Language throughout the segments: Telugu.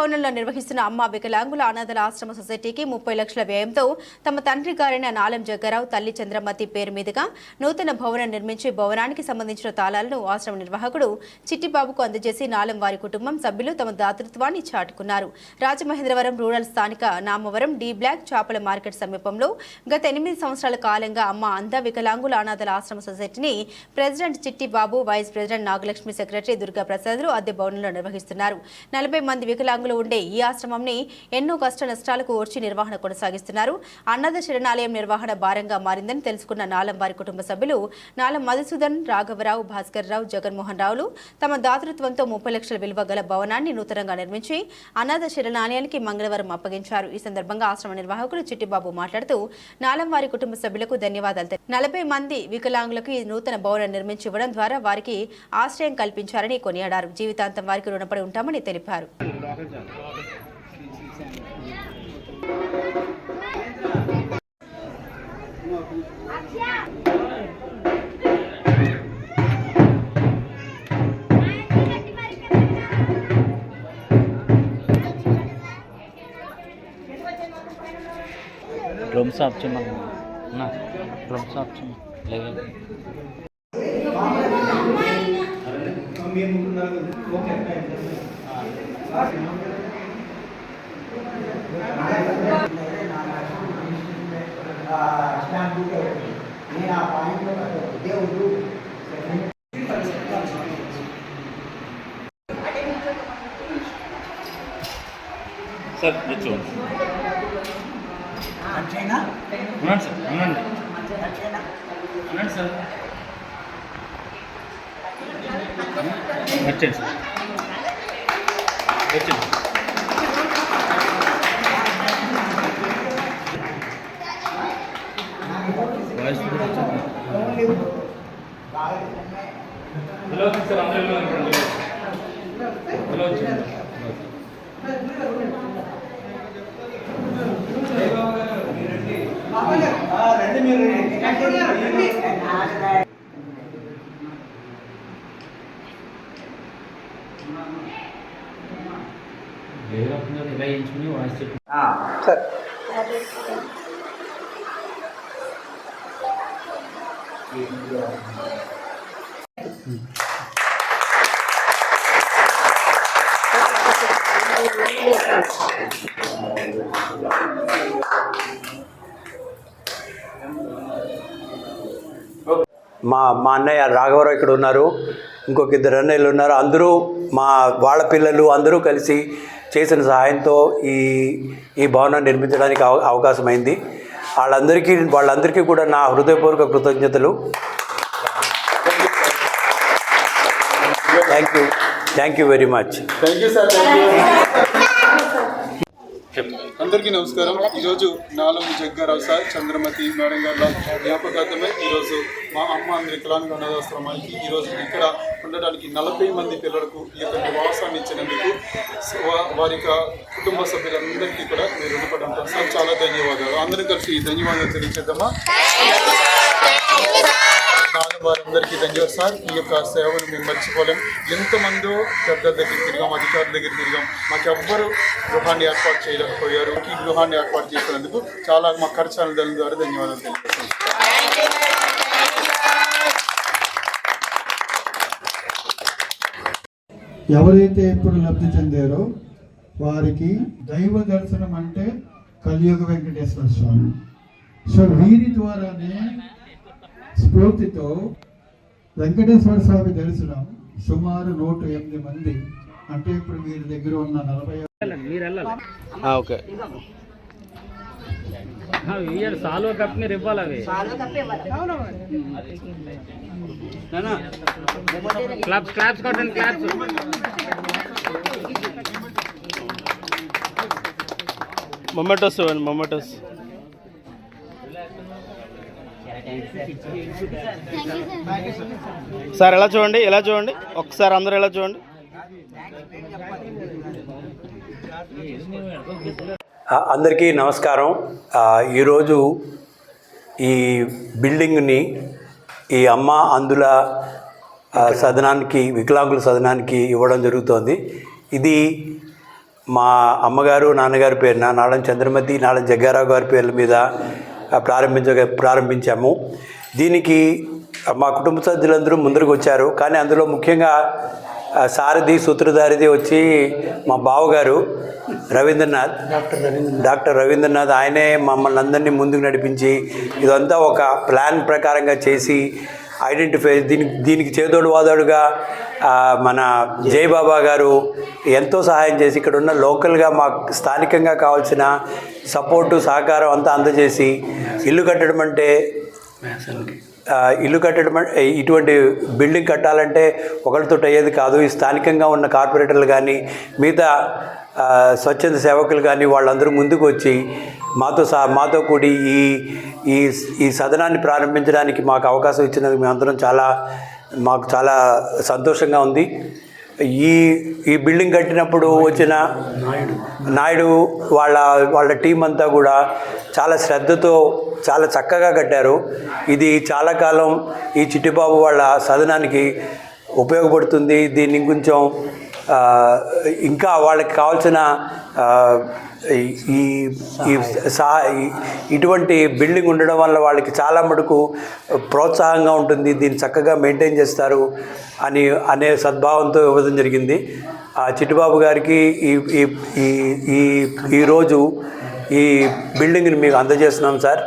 భవనంలో నిర్వహిస్తున్న అమ్మ వికలాంగుల అనాథల ఆశ్రమ సొసైటీకి ముప్పై లక్షల వ్యయంతో తమ తండ్రి గారైన నాలం జగ్గారావు తల్లి చంద్రమతి పేరు మీదుగా నూతన భవనం నిర్మించి భవనానికి సంబంధించిన తాళాలను ఆశ్రమ నిర్వాహకుడు చిట్టిబాబుకు అందజేసి నాలం వారి కుటుంబం సభ్యులు తమ దాతృత్వాన్ని చాటుకున్నారు. రాజమహేంద్రవరం రూరల్ స్థానిక నామవరం డి బ్లాక్ చేపల మార్కెట్ సమీపంలో గత ఎనిమిది సంవత్సరాల కాలంగా అమ్మ అంధ వికలాంగుల అనాథల ఆశ్రమ సొసైటీని president Chittibabu vice president Nagalakshmi secretary Durga ప్రసాద్లు అద్దె భవనంలో నిర్వహిస్తున్నారు. నలభై మంది వికలాంగులు ఉండే ఈ ఆశ్రమంని ఎన్నో కష్ట నష్టాలకు ఓర్చి నిర్వహణ కొనసాగిస్తున్నారు. అన్నద శరణాలయం నిర్వహణ భారంగా మారిందని తెలుసుకున్న నాలం వారి కుటుంబ సభ్యులు నాలం మధుసూదన్ రాఘవరావు భాస్కర్ రావు జగన్మోహన్ రావులు తమ దాతృత్వంతో ముప్పై లక్షల విలువ గల భవనాన్ని నూతనంగా నిర్మించి అనాథ శరణాలయానికి మంగళవారం అప్పగించారు. ఈ సందర్భంగా ఆశ్రమ నిర్వాహకులు చిట్టిబాబు మాట్లాడుతూ నాలం వారి కుటుంబ సభ్యులకు ధన్యవాదాలు నలభై మంది వికలాంగులకు ఈ నూతన భవనం నిర్మించి ఇవ్వడం ద్వారా వారికి ఆశ్రయం కల్పించారని కొనియాడారు. జీవితాంతం వారికి రుణపడి ఉంటామని తెలిపారు. డ్రమ్స్ ఆఫ్ చేయమన్నా డ్రమ్స్ ఆఫ్ చేయమ లేదు సార్ అంతేనా ఉండండి సార్ ఉండండి ఉండండి సార్. వచ్చేయండి సార్. వచ్చింది. హలో సార్ అందరూ హలో వచ్చింది రండి మీరు ఏ రకంగా ఇలా ఎంచుకుని వాయిస్ చెప్పి సార్ మా మా అన్నయ్య రాఘవరావు ఇక్కడ ఉన్నారు. ఇంకొక ఇద్దరు అన్నయ్యలు ఉన్నారు. అందరూ మా వాళ్ళ పిల్లలు అందరూ కలిసి చేసిన సహాయంతో ఈ ఈ భవనం నిర్మించడానికి అవ అవకాశమైంది. వాళ్ళందరికీ వాళ్ళందరికీ కూడా నా హృదయపూర్వక కృతజ్ఞతలు. Thank you thank you very much thank you sir thank you అందరికీ నమస్కారం. ఈరోజు నాలుగు జగ్గారావు సార్ చంద్రమతి మేడం గారి జ్ఞాపకార్థమే ఈరోజు మా అమ్మ అందరి వికలాంగ అనాథాశ్రమానికి ఈరోజు ఇక్కడ ఉండడానికి నలభై మంది పిల్లలకు ఈ యొక్క నివాసాన్ని ఇచ్చినందుకు వారి యొక్క కుటుంబ సభ్యులందరికీ కూడా మీరు రుణపడి సార్ చాలా ధన్యవాదాలు. అందరం కలిసి ఈ ధన్యవాదాలు తెలియచేద్దామా అందరికీ ధన్యవాదాలు సార్. ఈ యొక్క సేవను మేము మర్చిపోలేం. ఎంతమందో పెద్దల దగ్గర తిరిగాం అధికారుల దగ్గర తిరిగాం. మాకు ఎవ్వరు గృహాన్ని ఏర్పాటు చేయలేకపోయారు. ఈ గృహాన్ని ఏర్పాటు చేసినందుకు చాలా మా ఖర్చాల ద్వారా ధన్యవాదాలు తెలియజేస్తాం ఎవరైతే ఇప్పుడు లబ్ధి చెందారో వారికి దైవ దర్శనం అంటే కలియుగ వెంకటేశ్వర స్వామి. సో వీరి ద్వారానే స్ఫూర్తితో వెంకటేశ్వర స్వామి దర్శనం సుమారు నూట ఎనిమిది మంది. అంటే ఇప్పుడు వీరి దగ్గర ఉన్న నలభై ఓకే. సాల్వ కప్ మీరు ఇవ్వాలి అవి. క్లాప్స్ క్లాప్స్ కొట్టండి క్లాప్స్. మొమెంటోస్ ఇవ్వండి మొమెంటోస్ సార్ ఎలా చూడండి? ఎలా చూడండి? ఒకసారి అందరూ ఎలా చూడండి? అందరికీ నమస్కారం. ఈరోజు ఈ బిల్డింగ్ని ఈ అమ్మ అందుల సదనానికి వికలాంగుల సదనానికి ఇవ్వడం జరుగుతోంది. ఇది మా అమ్మగారు నాన్నగారి పేరున నాడం చంద్రమతి నాడం జగ్గారావు గారి పేర్ల మీద ప్రారంభించ ప్రారంభించాము. దీనికి మా కుటుంబ సభ్యులందరూ ముందరకు వచ్చారు. కానీ అందులో ముఖ్యంగా సారథి సూత్రధారిది వచ్చి మా బావగారు రవీంద్రనాథ్. డాక్టర్ రవీంద్రనాథ్ ఆయనే మమ్మల్ని అందరినీ ముందుకు నడిపించి ఇదంతా ఒక ప్లాన్ ప్రకారంగా చేసి ఐడెంటిఫై దీనికి దీనికి చేదోడు వాదోడుగా మన జయబాబా గారు ఎంతో సహాయం చేసి ఇక్కడ ఉన్న లోకల్గా మాకు స్థానికంగా కావాల్సిన సపోర్టు సహకారం అంతా అందజేసి ఇల్లు కట్టడం అంటే ఇల్లు కట్టడం ఇటువంటి బిల్డింగ్ కట్టాలంటే ఒకరితో అయ్యేది కాదు. ఈ స్థానికంగా ఉన్న కార్పొరేటర్లు కానీ మిగతా స్వచ్ఛంద సేవకులు కానీ వాళ్ళందరూ ముందుకు వచ్చి మాతో సహా మాతో కూడి ఈ ఈ ఈ సదనాన్ని ప్రారంభించడానికి మాకు అవకాశం ఇచ్చినందుకు మేమందరం చాలా మాకు చాలా సంతోషంగా ఉంది. ఈ ఈ బిల్డింగ్ కట్టినప్పుడు వచ్చిన నాయుడు వాళ్ళ వాళ్ళ టీం అంతా కూడా చాలా శ్రద్ధతో చాలా చక్కగా కట్టారు. ఇది చాలా కాలం ఈ చిట్టిబాబు వాళ్ళ సదనానికి ఉపయోగపడుతుంది. దీన్ని కొంచెం ఇంకా వాళ్ళకి కావాల్సిన ఈ ఈ సా ఈ- ఇటువంటి బిల్డింగ్ ఉండడం వల్ల వాళ్ళకి చాలా మటుకు ప్రోత్సాహంగా ఉంటుంది. దీన్ని చక్కగా మెయింటైన్ చేస్తారు అని అనే సద్భావంతో ఇవ్వడం జరిగింది. ఆ చిట్టుబాబు గారికి ఈ ఈ ఈ ఈ ఈరోజు ఈ బిల్డింగ్ని మీకు అందజేస్తున్నాం సార్.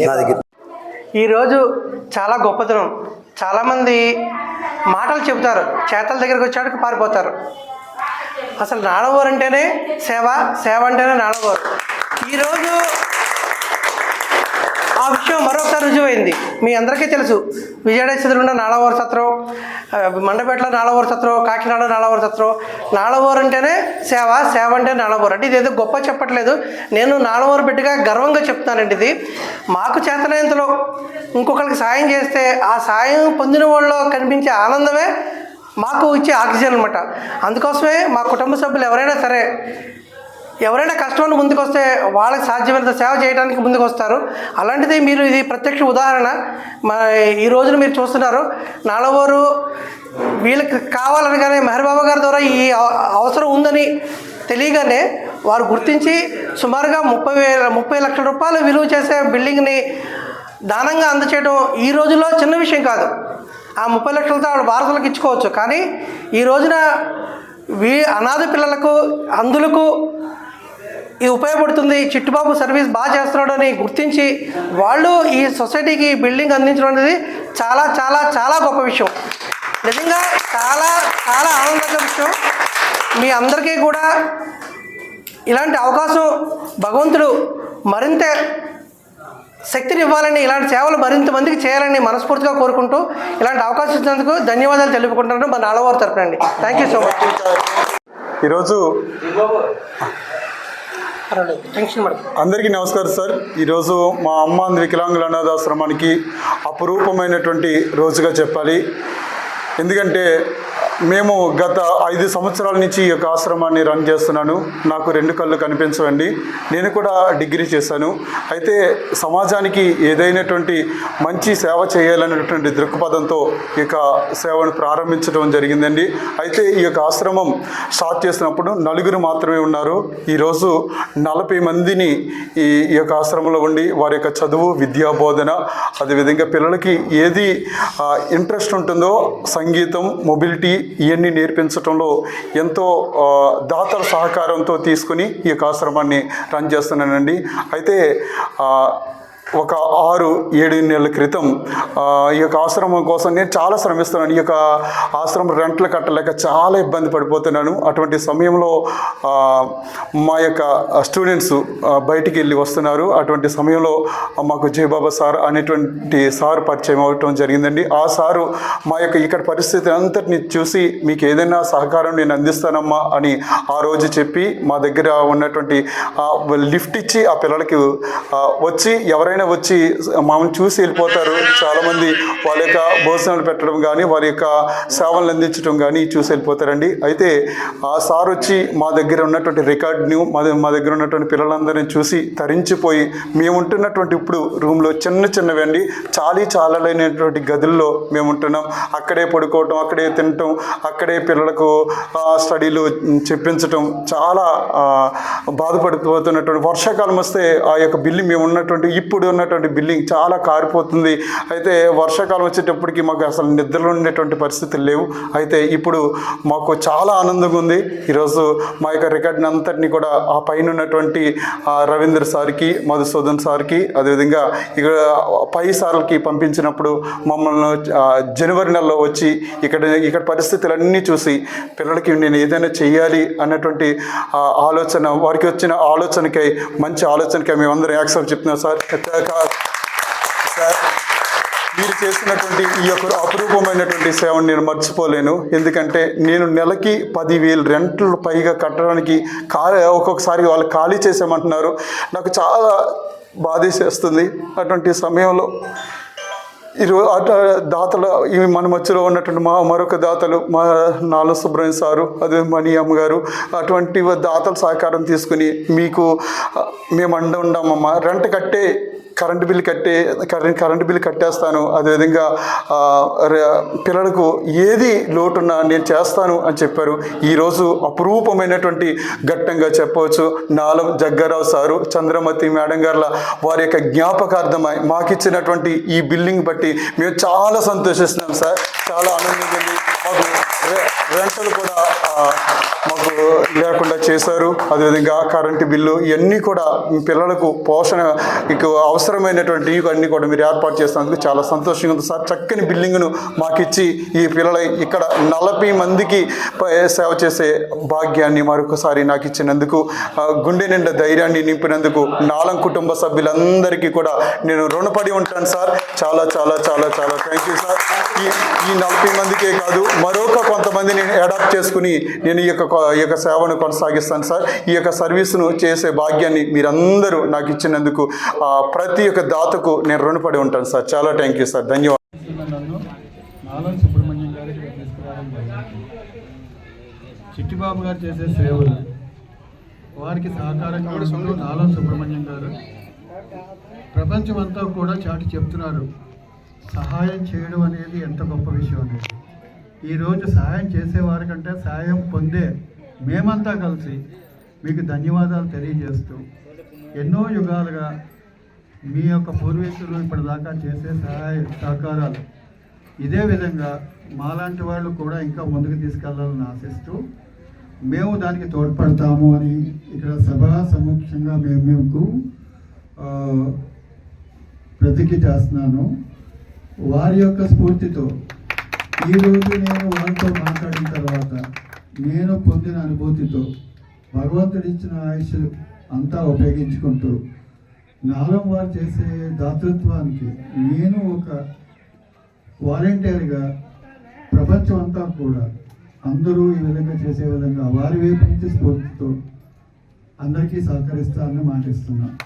నా దగ్గర ఈరోజు చాలా గొప్పతనం. చాలామంది మాటలు చెబుతారు. చేతల దగ్గరికి వచ్చాక పారిపోతారు. అసలు నాడవోరు అంటేనే సేవ సేవ అంటేనే నాడవోరు ఈరోజు ఆ విషయం మరొకసారి రుజువైంది. మీ అందరికీ తెలుసు. విజయవాడ ఉన్న నాళవోరు సత్రం ఆ, మండపేటలో నాళవోరు సత్రం కాకినాడ నాళవోరు సత్రం నాళవోరు అంటేనే సేవ సేవ అంటే నాళవారు అంటే ఇదేదో గొప్ప చెప్పట్లేదు. నేను నాళవోరు బిడ్డగా గర్వంగా చెప్తానండి ఇది. మాకు చేతనైనంతలో ఇంకొకరికి సాయం చేస్తే ఆ సాయం పొందిన వాళ్ళు కనిపించే ఆనందమే మాకు ఇచ్చే ఆక్సిజన్ అనమాట అందుకోసమే మా కుటుంబ సభ్యులు ఎవరైనా సరే ఎవరైనా కష్టంలో ముందుకు వస్తే వాళ్ళకి సాధ్యమైనంత సేవ చేయడానికి ముందుకు వస్తారు అలాంటిది మీరు ఇది ప్రత్యక్ష ఉదాహరణ. మా ఈ రోజున మీరు చూస్తున్నారు. నలవరు వీళ్ళకి కావాలనగానే మెహర్బాబా గారి ద్వారా ఈ అవసరం ఉందని తెలియగానే వారు గుర్తించి సుమారుగా ముప్పై వేల ముప్పై లక్షల రూపాయలు విలువ చేసే బిల్డింగ్ని దానంగా అందచేయడం ఈ రోజుల్లో చిన్న విషయం కాదు. ఆ ముప్పై లక్షలతో వాళ్ళ వారసులకు ఇచ్చుకోవచ్చు. కానీ ఈ రోజున వీ అనాథ పిల్లలకు అందులకు ఇది ఉపయోగపడుతుంది. చిట్టుబాబు సర్వీస్ బాగా చేస్తున్నాడు అని గుర్తించి వాళ్ళు ఈ సొసైటీకి బిల్డింగ్ అందించడం అనేది చాలా చాలా చాలా గొప్ప విషయం. నిజంగా చాలా చాలా ఆనందకర విషయం. మీ అందరికీ కూడా ఇలాంటి అవకాశం భగవంతుడు మరింత శక్తిని ఇవ్వాలని ఇలాంటి సేవలు మరింత మందికి చేయాలని మనస్ఫూర్తిగా కోరుకుంటూ ఇలాంటి అవకాశం ఇచ్చినందుకు ధన్యవాదాలు తెలుపుకుంటున్నాను. మన అలవారు తరపునండి థ్యాంక్ యూ సో మచ్ ఈరోజు అందరికీ నమస్కారం సార్. ఈరోజు మా అమ్మ వికలాంగుల అనాథాశ్రమానికి అపురూపమైనటువంటి రోజుగా చెప్పాలి. ఎందుకంటే మేము గత ఐదు సంవత్సరాల నుంచి ఈ యొక్క ఆశ్రమాన్ని రన్ చేస్తున్నాను. నాకు రెండు కళ్ళు కనిపించవండి. నేను కూడా డిగ్రీ చేశాను. అయితే సమాజానికి ఏదైనటువంటి మంచి సేవ చేయాలనేటువంటి దృక్పథంతో ఈ యొక్క సేవను ప్రారంభించడం జరిగిందండి. అయితే ఈ యొక్క ఆశ్రమం స్టార్ట్ చేసినప్పుడు నలుగురు మాత్రమే ఉన్నారు. ఈరోజు నలభై మందిని ఈ ఈ యొక్క ఆశ్రమంలో ఉండి వారి యొక్క చదువు విద్యా బోధన అదేవిధంగా పిల్లలకి ఏది ఇంట్రెస్ట్ ఉంటుందో సంగీతం మొబిలిటీ ఇవన్నీ నేర్పించడంలో ఎంతో దాతల సహకారంతో తీసుకుని ఈ యొక్క ఆశ్రమాన్ని రన్ చేస్తున్నానండి. అయితే ఒక ఆరు ఏడు నెలల క్రితం ఈ యొక్క ఆశ్రమం కోసం నేను చాలా శ్రమిస్తున్నాను. ఈ యొక్క ఆశ్రమం రెంట్లు కట్టలేక చాలా ఇబ్బంది పడిపోతున్నాను. అటువంటి సమయంలో మా యొక్క స్టూడెంట్స్ బయటికి వెళ్ళి వస్తున్నారు. అటువంటి సమయంలో మాకు జయబాబా సార్ అనేటువంటి సార్ పరిచయం అవ్వటం జరిగిందండి. ఆ సారు మా యొక్క ఇక్కడ పరిస్థితి అంతటిని చూసి మీకు ఏదైనా సహకారం నేను అందిస్తానమ్మా అని ఆ రోజు చెప్పి మా దగ్గర ఉన్నటువంటి లిఫ్ట్ ఇచ్చి ఆ పిల్లలకి వచ్చి ఎవరైనా ఎవరైనా వచ్చి మమ్మల్ని చూసి వెళ్ళిపోతారు. చాలామంది వాళ్ళ యొక్క భోజనాలు పెట్టడం కానీ వారి యొక్క సేవలు అందించడం కానీ చూసి వెళ్ళిపోతారండి. అయితే ఆ సార్ వచ్చి మా దగ్గర ఉన్నటువంటి రికార్డ్ని మా మా దగ్గర ఉన్నటువంటి పిల్లలందరినీ చూసి తరించిపోయి మేము ఉంటున్నటువంటి ఇప్పుడు రూమ్లో చిన్న చిన్నవి అండి. చాలీ చాలలేనటువంటి గదుల్లో మేము ఉంటున్నాం. అక్కడే పడుకోవటం అక్కడే తినటం అక్కడే పిల్లలకు స్టడీలు చెప్పించటం చాలా బాధపడిపోతున్నటువంటి వర్షాకాలం వస్తే ఆ యొక్క బిల్లు మేము ఉన్నటువంటి ఇప్పుడు ఉన్నటువంటి బిల్డింగ్ చాలా కారిపోతుంది. అయితే వర్షాకాలం వచ్చేటప్పటికి మాకు అసలు నిద్రలో ఉండేటువంటి పరిస్థితులు లేవు. అయితే ఇప్పుడు మాకు చాలా ఆనందంగా ఉంది. ఈరోజు మా యొక్క రికార్డుని అంతటిని కూడా ఆ పైన ఉన్నటువంటి రవీంద్ర సార్కి మధుసూదన్ సార్కి అదేవిధంగా ఇక్కడ పై సార్లకి పంపించినప్పుడు మమ్మల్ని జనవరి నెలలో వచ్చి ఇక్కడ ఇక్కడ పరిస్థితులన్నీ చూసి పిల్లలకి నేను ఏదైనా చేయాలి అన్నటువంటి ఆ, ఆలోచన వారికి వచ్చిన ఆలోచనకై మంచి ఆలోచనకై మేమందరం యాక్సెప్ట్ చెప్తున్నాం సార్. సార్ మీరు చేసినటువంటి ఈ యొక్క అపురూపమైనటువంటి సేవను నేను మర్చిపోలేను. ఎందుకంటే నేను నెలకి పదివేలు రెంట్లు పైగా కట్టడానికి ఖాళీ ఒక్కొక్కసారి వాళ్ళు ఖాళీ చేసామంటున్నారు నాకు చాలా బాధేసేస్తుంది. అటువంటి సమయంలో ఈరోజు అట దాతల ఇవి మన మధ్యలో ఉన్నటువంటి మా మరొక దాతలు మా నాలుగు సుబ్రహ్మణ్య సారు అదే మణి అమ్మగారు అటువంటి దాతల సహకారం తీసుకుని మీకు మేము అండ ఉన్నామమ్మా రెంట్ కట్టే కరెంటు బిల్ కట్టే కరెంట్ కరెంటు బిల్ కట్టేస్తాను. అదేవిధంగా పిల్లలకు ఏది లోటున్నా నేను చేస్తాను అని చెప్పారు. ఈరోజు అపురూపమైనటువంటి ఘట్టంగా చెప్పవచ్చు. నాలం జగ్గారావు సారు చంద్రమతి మేడం గారుల వారి యొక్క జ్ఞాపకార్థమై మాకు ఇచ్చినటువంటి ఈ బిల్డింగ్ బట్టి మేము చాలా సంతోషిస్తున్నాం సార్. చాలా ఆనందంగా మాకు రెంటలు కూడా మాకు లేకుండా చేశారు. అదేవిధంగా కరెంటు బిల్లు ఇవన్నీ కూడా మీ పిల్లలకు పోషణ అవసరమైనటువంటి అన్నీ కూడా మీరు ఏర్పాటు చేసినందుకు చాలా సంతోషంగా ఉంది. సార్ చక్కని బిల్డింగ్ను మాకు ఇచ్చి ఈ పిల్లల ఇక్కడ నలభై మందికి సేవ చేసే భాగ్యాన్ని మరొకసారి నాకు ఇచ్చినందుకు గుండె నిండా ధైర్యాన్ని నింపినందుకు నాలం కుటుంబ సభ్యులందరికీ కూడా నేను రుణపడి ఉంటాను సార్. చాలా చాలా చాలా చాలా థ్యాంక్ యూ సార్. ఈ ఈ నలభై మందికే కాదు మరొక కొంతమంది నేను అడాప్ట్ చేసుకుని నేను ఈ యొక్క ఈ యొక్క సేవను కొనసాగిస్తాను సార్. ఈ యొక్క సర్వీస్ను చేసే భాగ్యాన్ని మీరందరూ నాకు ఇచ్చినందుకు ప్రతి ఒక్క దాతకు నేను రుణపడి ఉంటాను సార్. చాలా థ్యాంక్ యూ సార్. ధన్యవాదాలు. చిట్టిబాబు గారు చేసే సేవలు వారికి సహకారం కూడా నాలం సుబ్రహ్మణ్యం గారు ప్రపంచమంతా కూడా చాటి చెప్తున్నారు. సహాయం చేయడం అనేది ఎంత గొప్ప విషయం అనేది. ఈరోజు సహాయం చేసేవారి కంటే సహాయం పొందే మేమంతా కలిసి మీకు ధన్యవాదాలు తెలియజేస్తూ ఎన్నో యుగాలుగా మీ యొక్క పూర్వీకులు ఇప్పటిదాకా చేసే సహాయ సహకారాలు ఇదే విధంగా మాలాంటి వాళ్ళు కూడా ఇంకా ముందుకు తీసుకెళ్ళాలని ఆశిస్తూ మేము దానికి తోడ్పడతాము అని ఇక్కడ సభా సమక్షంగా మేము మీకు ప్రతిజ్ఞ చేస్తున్నాను. వారి యొక్క స్ఫూర్తితో ఈరోజు నేను వారితో మాట్లాడిన తర్వాత నేను పొందిన అనుభూతితో భగవంతుడు ఇచ్చిన ఆయుష్ అంతా ఉపయోగించుకుంటూ నాలో వారు చేసే దాతృత్వానికి నేను ఒక వాలంటీర్గా ప్రపంచం అంతా కూడా అందరూ ఈ విధంగా చేసే విధంగా వారి వైపు నుంచి స్ఫూర్తితో అందరికీ సహకరిస్తానని మాటిస్తున్నాను.